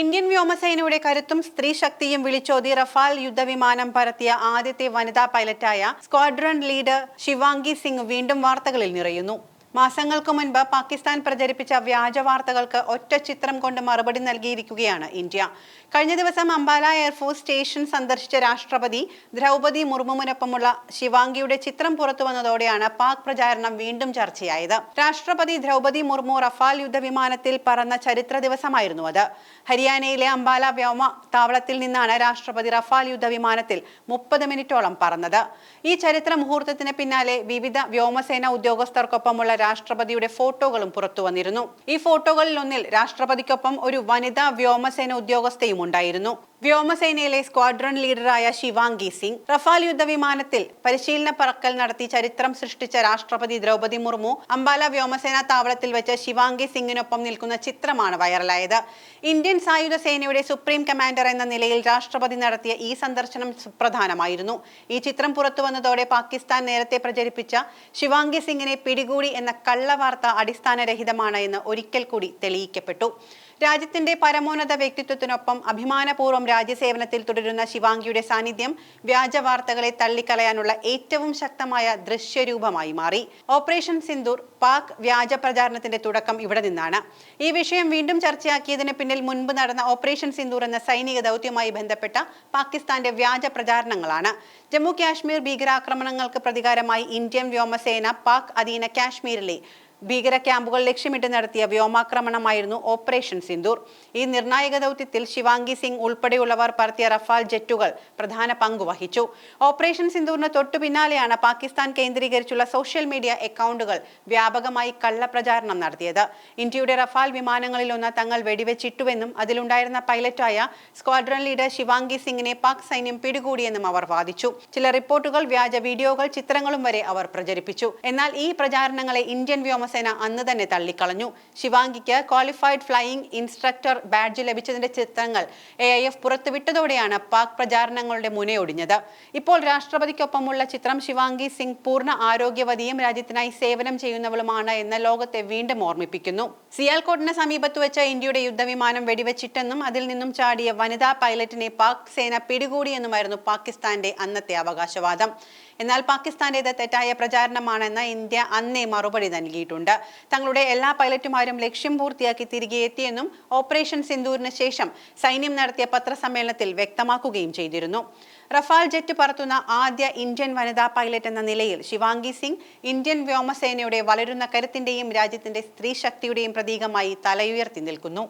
Indian വ്യോമസേനയുടെ കരുത്തും സ്ത്രീ ശക്തിയും വിളിച്ചോതി റഫാൽ യുദ്ധവിമാനം പറത്തിയ ആദ്യത്തെ വനിതാ പൈലറ്റായ സ്ക്വാഡ്രൺ ലീഡർ ശിവാംഗി സിംഗ് വീണ്ടും വാർത്തകളിൽ നിറയുന്നു. മാസങ്ങൾക്ക് മുൻപ് പാകിസ്ഥാൻ പ്രചരിപ്പിച്ച വ്യാജ വാർത്തകൾക്ക് ഒറ്റ ചിത്രം കൊണ്ട് മറുപടി നൽകിയിരിക്കുകയാണ് ഇന്ത്യ. കഴിഞ്ഞ ദിവസം അംബാല എയർഫോഴ്സ് സ്റ്റേഷൻ സന്ദർശിച്ച രാഷ്ട്രപതി ദ്രൗപതി മുർമുവിനൊപ്പമുള്ള ശിവാംഗിയുടെ ചിത്രം പുറത്തു വന്നതോടെയാണ് പാക് പ്രചാരണം വീണ്ടും ചർച്ചയായത്. രാഷ്ട്രപതി ദ്രൗപതി മുർമു റഫാൽ യുദ്ധവിമാനത്തിൽ പറന്ന ചരിത്ര ദിവസമായിരുന്നു അത്. ഹരിയാനയിലെ അംബാല വ്യോമ താവളത്തിൽ നിന്നാണ് രാഷ്ട്രപതി റഫാൽ യുദ്ധവിമാനത്തിൽ മുപ്പത് മിനിറ്റോളം പറന്നത്. ഈ ചരിത്ര മുഹൂർത്തത്തിന് പിന്നാലെ വിവിധ വ്യോമസേന ഉദ്യോഗസ്ഥർക്കൊപ്പമുള്ള രാഷ്ട്രപതിയുടെ ഫോട്ടോകളും പുറത്തു വന്നിരുന്നു. ഈ ഫോട്ടോകളിൽ ഒന്നിൽ രാഷ്ട്രപതിക്കൊപ്പം ഒരു വനിതാ വ്യോമസേന ഉദ്യോഗസ്ഥയും ഉണ്ടായിരുന്നു വ്യോമസേനയിലെ സ്ക്വാഡ്രൺ ലീഡറായ ശിവാംഗി സിംഗ് റഫാൽ യുദ്ധവിമാനത്തിൽ പരിശീലന പറക്കൽ നടത്തി ചരിത്രം സൃഷ്ടിച്ച രാഷ്ട്രപതി ദ്രൗപതി മുർമു അംബാല വ്യോമസേനാ താവളത്തിൽ വെച്ച് ശിവാംഗി സിംഗിനൊപ്പം നിൽക്കുന്ന ചിത്രമാണ് വൈറലായത്. ഇന്ത്യൻ സായുധ സേനയുടെ സുപ്രീം കമാൻഡർ എന്ന നിലയിൽ രാഷ്ട്രപതി നടത്തിയ ഈ സന്ദർശനം സുപ്രധാനമായിരുന്നു. ഈ ചിത്രം പുറത്തുവന്നതോടെ പാകിസ്ഥാൻ നേരത്തെ പ്രചരിപ്പിച്ച ശിവാംഗി സിംഗിനെ പിടികൂടി എന്ന കള്ളവാർത്ത അടിസ്ഥാനരഹിതമാണ് എന്ന് ഒരിക്കൽ കൂടി തെളിയിക്കപ്പെട്ടു. രാജ്യത്തിന്റെ പരമോന്നത വ്യക്തിത്വത്തിനൊപ്പം അഭിമാനപൂർവം രാജ്യസേവനത്തിൽ തുടരുന്ന ശിവാംഗിയുടെ സാന്നിധ്യം വ്യാജ വാർത്തകളെ തള്ളിക്കളയാനുള്ള ഏറ്റവും ശക്തമായ ദൃശ്യരൂപമായി മാറി. ഓപ്പറേഷൻ സിന്ദൂർ പാക് വ്യാജ പ്രചാരണത്തിന്റെ തുടക്കം ഇവിടെ നിന്നാണ്. ഈ വിഷയം വീണ്ടും ചർച്ചയാക്കിയതിന് പിന്നിൽ മുൻപ് നടന്ന ഓപ്പറേഷൻ സിന്ദൂർ എന്ന സൈനിക ദൗത്യവുമായി ബന്ധപ്പെട്ട പാകിസ്ഥാന്റെ വ്യാജ പ്രചാരണങ്ങളാണ്. ജമ്മു കാശ്മീർ ഭീകരാക്രമണങ്ങൾക്ക് പ്രതികാരമായി ഇന്ത്യൻ വ്യോമസേന പാക് അധീന കാശ്മീരിലെ ഭീകര ക്യാമ്പുകൾ ലക്ഷ്യമിട്ട് നടത്തിയ വ്യോമാക്രമണമായിരുന്നു ഓപ്പറേഷൻ സിന്ദൂർ. ഈ നിർണായക ദൗത്യത്തിൽ ശിവാംഗി സിംഗ് ഉൾപ്പെടെയുള്ളവർ പറത്തിയ റഫാൽ ജെറ്റുകൾ പ്രധാന പങ്ക് വഹിച്ചു. ഓപ്പറേഷൻ സിന്ദൂറിന് തൊട്ടു പിന്നാലെയാണ് പാകിസ്ഥാൻ കേന്ദ്രീകരിച്ചുള്ള സോഷ്യൽ മീഡിയ അക്കൗണ്ടുകൾ വ്യാപകമായി കള്ളപ്രചാരണം നടത്തിയത്. ഇന്ത്യയുടെ റഫാൽ വിമാനങ്ങളിലൊന്ന് തങ്ങൾ വെടിവെച്ചിട്ടുവെന്നും അതിലുണ്ടായിരുന്ന പൈലറ്റായ സ്ക്വാഡ്രൺ ലീഡർ ശിവാംഗി സിംഗിനെ പാക് സൈന്യം പിടികൂടിയെന്നും അവർ വാദിച്ചു. ചില റിപ്പോർട്ടുകൾ വ്യാജ വീഡിയോകൾ ചിത്രങ്ങളും വരെ അവർ പ്രചരിപ്പിച്ചു. എന്നാൽ ഈ പ്രചാരണങ്ങളെ ഇന്ത്യൻ വ്യോമസേന അന്ന് തന്നെ തള്ളിക്കളഞ്ഞു. ശിവാംഗിക്ക് ക്വാളിഫൈഡ് ഫ്ലൈയിങ് ഇൻസ്ട്രക്ടർ ബാഡ്ജ് ലഭിച്ചതിന്റെ ചിത്രങ്ങൾ എ ഐ എഫ് പുറത്തുവിട്ടതോടെയാണ് പാക് പ്രചാരണങ്ങളുടെ മുനയൊടിഞ്ഞത്. ഇപ്പോൾ രാഷ്ട്രപതിക്കൊപ്പമുള്ള ചിത്രം ശിവാംഗി സിംഗ് പൂർണ ആരോഗ്യവതിയും രാജ്യത്തിനായി സേവനം ചെയ്യുന്നവളുമാണ് എന്ന ലോകത്തെ വീണ്ടും ഓർമ്മിപ്പിക്കുന്നു. സിയാൽകോട്ടിന് സമീപത്ത് വെച്ച ഇന്ത്യയുടെ യുദ്ധവിമാനം വെടിവെച്ചിട്ടെന്നും അതിൽ നിന്നും ചാടിയ വനിതാ പൈലറ്റിനെ പാക് സേന പിടികൂടിയെന്നുമായിരുന്നു പാകിസ്ഥാന്റെ അന്നത്തെ അവകാശവാദം. എന്നാൽ പാകിസ്ഥാന്റേത് തെറ്റായ പ്രചാരണമാണെന്ന് ഇന്ത്യ അന്നേ മറുപടി നൽകിയിട്ടുണ്ട്. തങ്ങളുടെ എല്ലാ പൈലറ്റുമാരും ലക്ഷ്യം പൂർത്തിയാക്കി തിരികെ എത്തിയെന്നും ഓപ്പറേഷൻ സിന്ദൂരിന് ശേഷം സൈന്യം നടത്തിയ പത്രസമ്മേളനത്തിൽ വ്യക്തമാക്കുകയും ചെയ്തിരുന്നു. റഫാൽ ജെറ്റ് പറത്തുന്ന ആദ്യ ഇന്ത്യൻ വനിതാ പൈലറ്റ് എന്ന നിലയിൽ ശിവാംഗി സിംഗ് ഇന്ത്യൻ വ്യോമസേനയുടെ വളരുന്ന കരുത്തിന്റെയും രാജ്യത്തിന്റെ സ്ത്രീശക്തിയുടെയും പ്രതീകമായി തലയുയർത്തി നിൽക്കുന്നു.